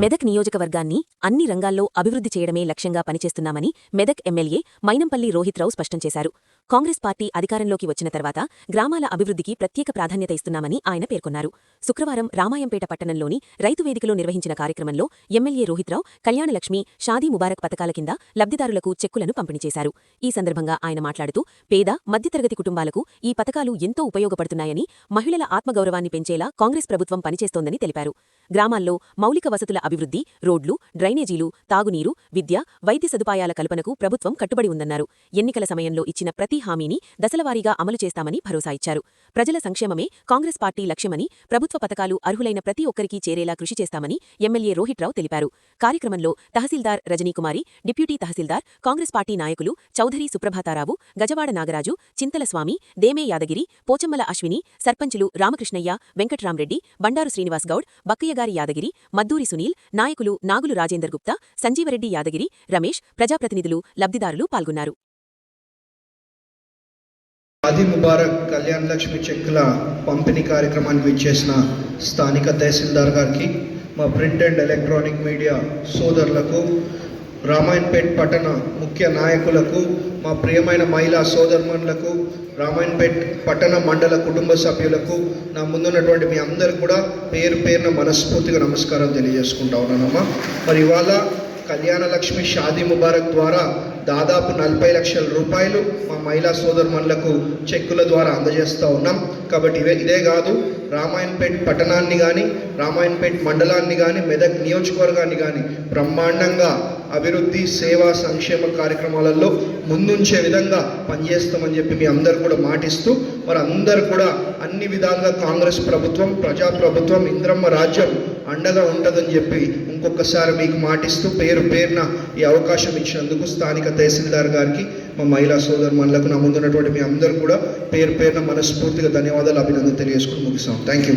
మెదక్ నియోజకవర్గాన్ని అన్ని రంగాల్లో అభివృద్ధి చేయడమే లక్ష్యంగా పనిచేస్తున్నామని మెదక్ ఎమ్మెల్యే మైనంపల్లి రోహిత్ రావు స్పష్టం చేశారు. కాంగ్రెస్ పార్టీ అధికారంలోకి వచ్చిన తర్వాత గ్రామాల అభివృద్ధికి ప్రత్యేక ప్రాధాన్యత ఇస్తున్నామని ఆయన పేర్కొన్నారు. శుక్రవారం రామాయంపేట పట్టణంలోని రైతు వేదికలో నిర్వహించిన కార్యక్రమంలో ఎమ్మెల్యే రోహిత్ రావు కళ్యాణలక్ష్మి షాదీ ముబారక్ పథకాల కింద లబ్ధిదారులకు చెక్కులను పంపిణీ చేశారు. ఈ సందర్భంగా ఆయన మాట్లాడుతూ పేద మధ్యతరగతి కుటుంబాలకు ఈ పథకాలు ఎంతో ఉపయోగపడుతున్నాయని మహిళల ఆత్మగౌరవాన్ని పెంచేలా కాంగ్రెస్ ప్రభుత్వం పనిచేస్తోందని తెలిపారు. గ్రామాల్లో మౌలిక వసతుల అభివృద్ధి రోడ్లు డ్రైనేజీలు తాగునీరు విద్య వైద్య సదుపాయాల కల్పనకు ప్రభుత్వం కట్టుబడి ఉందన్నారు. ఎన్నికల సమయంలో ఇచ్చిన ప్రతి హామీని దశలవారీగా అమలు చేస్తామని భరోసా ఇచ్చారు. ప్రజల సంక్షేమమే కాంగ్రెస్ పార్టీ లక్ష్యమని ప్రభుత్వ పథకాలు అర్హులైన ప్రతి ఒక్కరికీ చేరేలా కృషి చేస్తామని ఎమ్మెల్యే రోహిత్ రావు తెలిపారు. కార్యక్రమంలో తహసీల్దార్ రజనీకుమారి డిప్యూటీ తహసీల్దార్ కాంగ్రెస్ పార్టీ నాయకులు చౌధరి సుప్రభాతారావు గజవాడ నాగరాజు చింతల స్వామి దేమే యాదగిరి పోచమ్మల అశ్విని సర్పంచులు రామకృష్ణయ్య వెంకట్రామరెడ్డి బండారు శ్రీనివాస్ గౌడ్ బక్కయ్యగారి యాదగిరి మద్దూరి సునీల్ నాయకులు నాగులు రాజేందర్ గుప్తా సంజీవరెడ్డి యాదగిరి రమేష్ ప్రజాప్రతినిధులు లబ్ధిదారులు పాల్గొన్నారు. ఆది ముబారక్ కళ్యాణ్ లక్ష్మి చెక్కుల పంపిణీ కార్యక్రమానికి విచ్చేసిన స్థానిక తహసీల్దార్ గారికి మా ప్రింట్ అండ్ ఎలక్ట్రానిక్ మీడియా సోదరులకు రామాయణపేట్ పట్టణ ముఖ్య నాయకులకు మా ప్రియమైన మహిళా సోదరుమణులకు రామాయణపేట్ పట్టణ మండల కుటుంబ సభ్యులకు నా ముందున్నటువంటి మీ అందరికి కూడా పేరు పేరున మనస్ఫూర్తిగా నమస్కారం తెలియజేసుకుంటా ఉన్నానమ్మా. మరి ఇవాళ కళ్యాణ లక్ష్మి షాదీ ముబారక్ ద్వారా దాదాపు నలభై లక్షల రూపాయలు మా మహిళా సోదరుమణులకు చెక్కుల ద్వారా అందజేస్తూ ఉన్నాం. కాబట్టి ఇవే ఇదే కాదు రామాయణపేట్ పట్టణాన్ని కానీ రామాయణపేట్ మండలాన్ని కానీ మెదక్ నియోజకవర్గాన్ని కానీ బ్రహ్మాండంగా అభివృద్ధి సేవా సంక్షేమ కార్యక్రమాలలో ముందుంచే విధంగా పనిచేస్తామని చెప్పి మీ అందరు కూడా మాటిస్తూ మరి అందరు కూడా అన్ని విధాలుగా కాంగ్రెస్ ప్రభుత్వం ప్రజా ప్రభుత్వం ఇంద్రమ్మ రాజ్యం అండగా ఉంటుందని చెప్పి ఇంకొకసారి మీకు మాటిస్తూ పేరు పేరున ఈ అవకాశం ఇచ్చినందుకు స్థానిక తహసీల్దార్ గారికి మా మహిళా సోదరుమణులకు నా ముందున్నటువంటి మీ అందరూ కూడా పేరు పేరున మనస్ఫూర్తిగా ధన్యవాదాలు అభినందన తెలియజేసుకుని ముగిస్తాం. Thank you